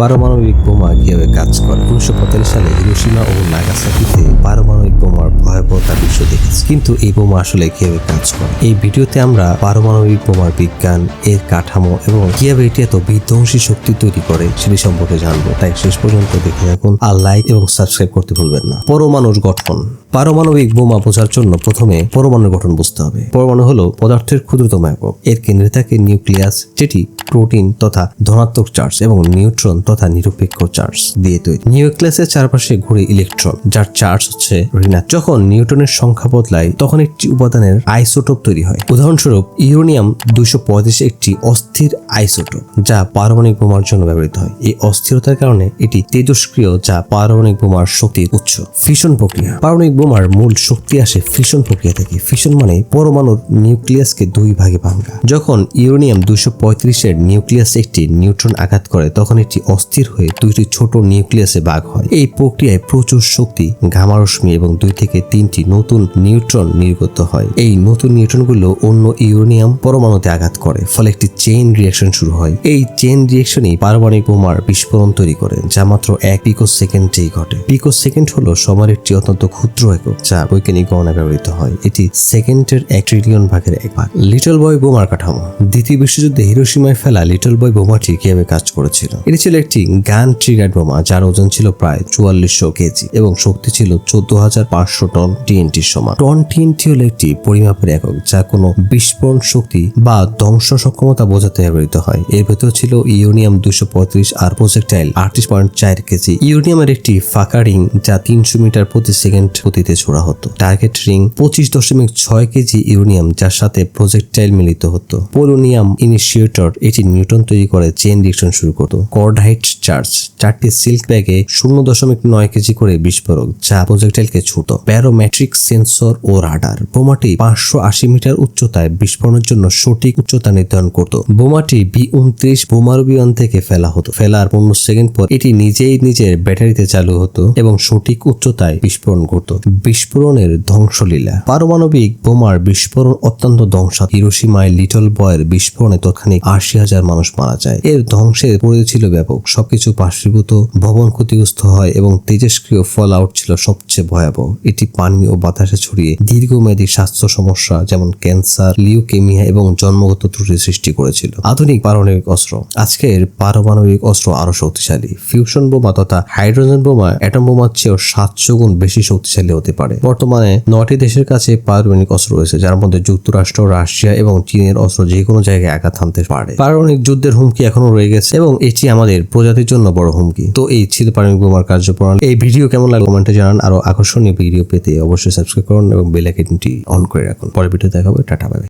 পারমাণবিক বোমা কীভাবে কাজ করে? উনিশশো পঁয়তাল্লিশ সালে হিরোসীমা ও নাগাসাকিতে পারমাণবিক বোমার ভয়াবহতা বিশ্ব দেখেছে। কিন্তু এই বোমা আসলে কীভাবে কাজ করে? এই ভিডিওতে আমরা পারমাণবিক বোমার বিজ্ঞান, এর কাঠামো এবং কীভাবে এটি এত বিধ্বংসী শক্তি তৈরি করে সেটি সম্পর্কে জানব। তাই শেষ পর্যন্ত দেখে থাকুন আর লাইক এবং সাবস্ক্রাইব করতে ভুলবেন না। পরমাণুর গঠন। পারমাণবিক বোমা বোঝার জন্য প্রথমে পরমাণুর গঠন বুঝতে হবে। পরমাণু হলো পদার্থের ক্ষুদ্রতম একক। এর কেন্দ্রে থাকে নিউক্লিয়াস, যেটি প্রোটিন তথা ধনাত্মক চার্জ এবং নিউট্রন তথা নিরপেক্ষ চার্জ দিয়ে তৈরি। নিউক্লিয়াসের চারপাশে ঘুরে ইলেকট্রন যার চার্জ হচ্ছে ঋণাত্মক। যখন নিউটনের সংখ্যা বদলায়, তখন একটি উপাদানের আইসোটোপ তৈরি হয়। উদাহরণস্বরূপ, ইউরেনিয়াম দুইশো পঁয়ত্রিশ একটি অস্থির আইসোটোপ যা পারমাণবিক বোমার জন্য ব্যবহৃত হয়। এই অস্থিরতার কারণে এটি তেজস্ক্রিয় যা পারমাণবিক বোমার শক্তির উৎস। ফিশন প্রক্রিয়া। পারমাণবিক বোমার মূল শক্তি আসে ফিশন প্রক্রিয়া থেকে। ফিশন মানে পরমাণুর নিউক্লিয়াসকে দুই ভাগে ভাঙ্গা যখন ইউরেনিয়াম দুইশো পঁয়ত্রিশের নিউক্লিয়াস একটি নিউট্রন আঘাত করে, তখন এটি অস্থির হয়ে দুইটি ছোট নিউক্লিয়াসে ভাগ হয়। এই প্রক্রিয়ায় প্রচুর শক্তি, গামা রশ্মি এবং দুই থেকে তিনটি নতুন নিউট্রন নির্গত হয়। এই নতুন নিউট্রনগুলো অন্য ইউরেনিয়াম পরমাণুতে আঘাত করে, ফলে একটি চেইন রিয়াকশন শুরু হয়। এই চেইন রিয়াকশনই পারমাণবিক বোমার বিস্ফোরণ তৈরি করে, যা মাত্র এক পিকো সেকেন্ডেই ঘটে। পিকো সেকেন্ড হলো সময়ের একটি অত্যন্ত ক্ষুদ্র একক, যা বৈজ্ঞানিক গণনায় ব্যবহৃত হয়। এটি সেকেন্ডের এক ট্রিলিয়ন ভাগের এক ভাগ। লিটল বয় বোমার কাঠামো। দ্বিতীয় বিশ্বযুদ্ধে হিরোসীমায় ফেলা লিটল বয় বোমাটি কীভাবে কাজ করেছিল। এটি ছিল একটি গান ট্রিগার্ড বোমা যার ওজন ছিল প্রায় চুয়াল্লিশশো কেজি এবং শক্তি ছিল চোদ্দ হাজার পাঁচশো টন টিএনটির সমান। টন টিএনটি হলো একটি পরিমাপের একক যা কোনো বিস্ফোরণ শক্তি বা ধ্বংস সক্ষমতা বোঝাতে ব্যবহৃত হয়। এর ভেতর ছিল ইউনিয়াম দুশো পঁয়ত্রিশ আর প্রজেক্টাইল আটত্রিশ পয়েন্ট চার কেজি। ইউনিয়ামের একটি ফাঁকা রিং যা তিনশো মিটার প্রতি সেকেন্ড গতিতে ছোড়া হতো। টার্গেট রিং পঁচিশ দশমিক ছয় কেজি ইউনিয়াম যার সাথে প্রজেক্টাইল মিলিত হতো। পোলোনিয়াম ইনিশিয়েটর এটি নিউটন তৈরি করে চেন রিয়েকশন শুরু করতো কর্ডাইট চার্জ চারটি সিল্ক ব্যাগে শূন্য দশমিক নয় কেজি করে বিস্ফোরক, যা প্রজেক্টাইলকে ছুট ব্যারোমেট্রিক সেন্সর ও রাডার বোমাটি পাঁচশো আশি মিটার উচ্চতায় বিস্ফোরণের জন্য সঠিক উচ্চতা নির্ধারণ করত। বোমাটি বি উনত্রিশ বোমারু বিমান থেকে ফেলা হতো। ফেলার পনেরো সেকেন্ড পর এটি নিজেই নিজের ব্যাটারিতে চালু হতো এবং সঠিক উচ্চতায় বিস্ফোরণ করত বিস্ফোরণের ধ্বংসলীলা। পারমাণবিক বোমার বিস্ফোরণ অত্যন্ত ধ্বংসা হিরোসীমায় লিটল বয়ের বিস্ফোরণে তৎক্ষণিক আশি হাজার মানুষ মারা যায়। এর ধ্বংসের পরিধি ছিল ব্যাপক। সবকিছু পার্শ্বীভূত, ভবন ক্ষতিগ্রস্ত হয় এবং তেজস্ক্রিয় ফল আউট ছিল সবচেয়ে ভয়াবহ। এটি পানি ও বাতাসে ছড়িয়ে দীর্ঘমেয়াদী স্বাস্থ্য সমস্যা যেমন ক্যান্সার, লিউকেমিয়া এবং জন্মগত ত্রুটি সৃষ্টি করেছিল। আধুনিক পারমাণবিক অস্ত্র। আজকের পারমাণবিক অস্ত্র আরও শক্তিশালী। ফিউশন বোমা তথা হাইড্রোজেন বোমা, অ্যাটম বোমার চেয়েও সাতশো গুণ বেশি শক্তিশালী হতে পারে। বর্তমানে নটি দেশের কাছে পারমাণবিক অস্ত্র রয়েছে, যার মধ্যে যুক্তরাষ্ট্র, রাশিয়া এবং চীনের অস্ত্র যে কোনো জায়গায় আঘাত হানতে পারে। পারমাণবিক যুদ্ধের হুমকি এখনও রয়ে গেছে এবং এটি আমাদের প্রজাতির জন্য বড় হুমকি। তো এই ছিল পারমাণবিক বোমার কার্যপ্রণালী। এই ভিডিও কেমন লাগল কমেন্টে জানান। আরও আকর্ষণীয় ভিডিও পেতে অবশ্যই সাবস্ক্রাইব করুন এবং বেল আইকনটি অন করে রাখুন। পরে ভিডিও দেখা হবে। Tata, by